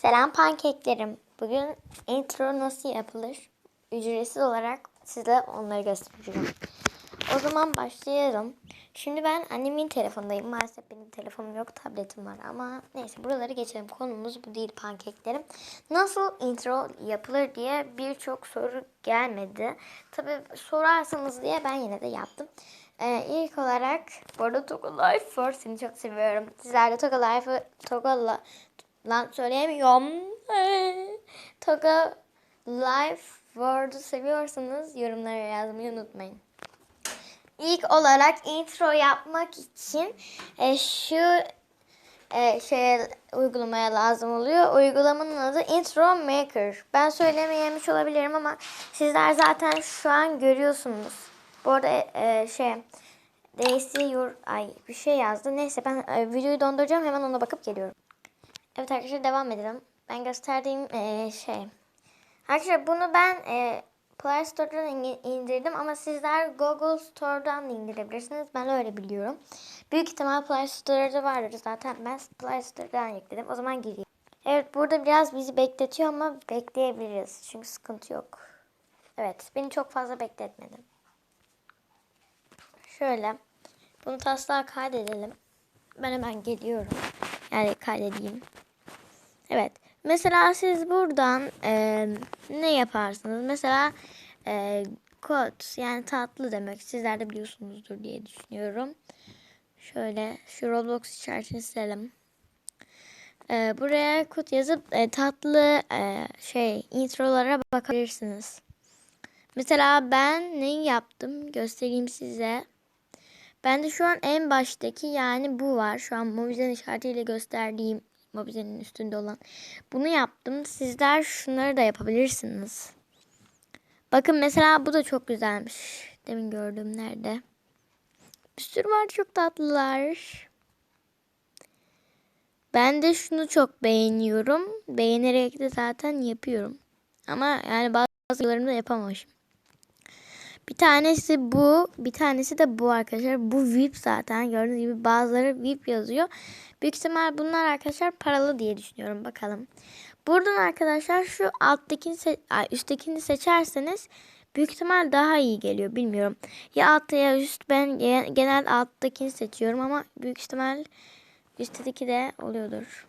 Selam pankeklerim. Bugün intro nasıl yapılır? Ücretsiz olarak size onları göstereceğim. O zaman başlayalım. Şimdi ben annemin telefondayım. Maalesef benim telefonum yok, tabletim var ama neyse buraları geçelim. Konumuz bu değil pankeklerim. Nasıl intro yapılır diye birçok soru gelmedi. Tabi sorarsanız diye ben yine de yaptım. Ee, ilk olarak bu arada Toga Life var. Seni çok seviyorum. Sizler de Toga Life'ı Toga'la lan söyleyemiyorum. Toga Life Word'u seviyorsanız yorumlara yazmayı unutmayın. İlk olarak intro yapmak için e, şu e, şey uygulamaya lazım oluyor. Uygulamanın adı Intro Maker. Ben söylemeyemiş olabilirim ama sizler zaten şu an görüyorsunuz. Bu arada e, şey your ay bir şey yazdı. Neyse ben e, videoyu donduracağım. Hemen ona bakıp geliyorum. Evet arkadaşlar devam edelim. Ben gösterdiğim e, şey. Arkadaşlar bunu ben e, Play Store'dan in- indirdim ama sizler Google Store'dan da indirebilirsiniz. Ben öyle biliyorum. Büyük ihtimal Play Store'da vardır zaten. Ben Play Store'dan yükledim. O zaman gireyim. Evet burada biraz bizi bekletiyor ama bekleyebiliriz. Çünkü sıkıntı yok. Evet beni çok fazla bekletmedi. Şöyle. Bunu taslağa kaydedelim. Ben hemen geliyorum. Yani kaydedeyim. Evet. Mesela siz buradan e, ne yaparsınız? Mesela e, kod yani tatlı demek. Sizler de biliyorsunuzdur diye düşünüyorum. Şöyle şu Roblox işaretini silelim. E, buraya kod yazıp e, tatlı e, şey introlara bakabilirsiniz. Mesela ben neyi yaptım göstereyim size. Ben de şu an en baştaki yani bu var. Şu an Mobizen işaretiyle gösterdiğim Mobizen'in üstünde olan. Bunu yaptım. Sizler şunları da yapabilirsiniz. Bakın mesela bu da çok güzelmiş. Demin gördüğüm nerede? Bir sürü var çok tatlılar. Ben de şunu çok beğeniyorum. Beğenerek de zaten yapıyorum. Ama yani bazı videolarımda yapamamışım. Bir tanesi bu, bir tanesi de bu arkadaşlar. Bu VIP zaten gördüğünüz gibi bazıları VIP yazıyor. Büyük ihtimal bunlar arkadaşlar paralı diye düşünüyorum. Bakalım. Buradan arkadaşlar şu alttakini se- üsttekini seçerseniz büyük ihtimal daha iyi geliyor. Bilmiyorum. Ya altta ya üst ben genel alttakini seçiyorum ama büyük ihtimal üstteki de oluyordur.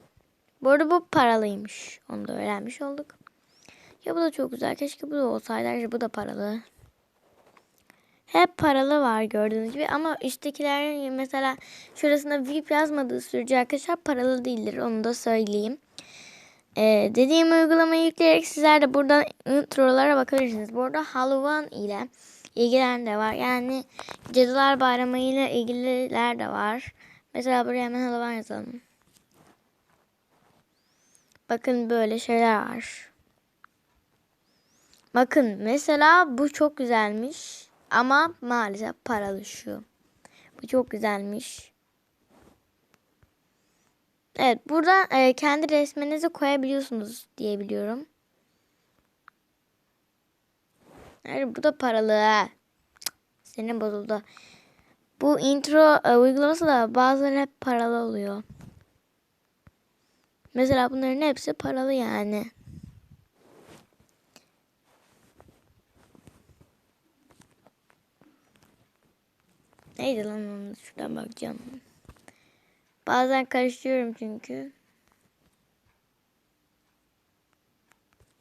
Bu arada bu paralıymış. Onu da öğrenmiş olduk. Ya bu da çok güzel. Keşke bu da olsaydı. Bu da paralı. Hep paralı var gördüğünüz gibi ama üsttekilerin mesela şurasında VIP yazmadığı sürece arkadaşlar paralı değildir. Onu da söyleyeyim. Ee, dediğim uygulamayı yükleyerek sizler de buradan introlara bakabilirsiniz. Burada Halloween ile ilgilen de var. Yani Cadılar Bayramı ile ilgililer de var. Mesela buraya hemen Halloween yazalım. Bakın böyle şeyler var. Bakın mesela bu çok güzelmiş. Ama maalesef paralı şu. Bu çok güzelmiş. Evet burada e, kendi resminizi koyabiliyorsunuz diye biliyorum. Evet bu da paralı. Cık, Senin bozuldu. Bu intro e, uygulaması da bazıları hep paralı oluyor. Mesela bunların hepsi paralı yani. Neydi lan onu şuradan bakacağım. Bazen karıştırıyorum çünkü.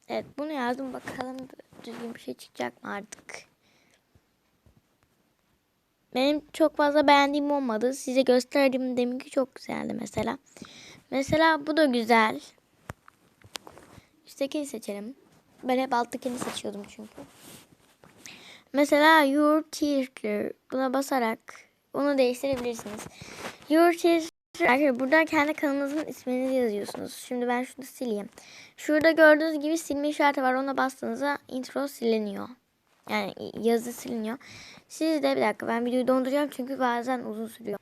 Evet bunu yazdım bakalım düzgün bir şey çıkacak mı artık. Benim çok fazla beğendiğim olmadı. Size gösterdiğim deminki çok güzeldi mesela. Mesela bu da güzel. Üsttekini seçelim. Ben hep alttakini seçiyordum çünkü. Mesela your teacher buna basarak onu değiştirebilirsiniz. Your teacher arkadaşlar burada kendi kanalınızın ismini yazıyorsunuz. Şimdi ben şunu sileyim. Şurada gördüğünüz gibi silme işareti var. Ona bastığınızda intro siliniyor. Yani yazı siliniyor. Siz de bir dakika ben videoyu donduracağım çünkü bazen uzun sürüyor.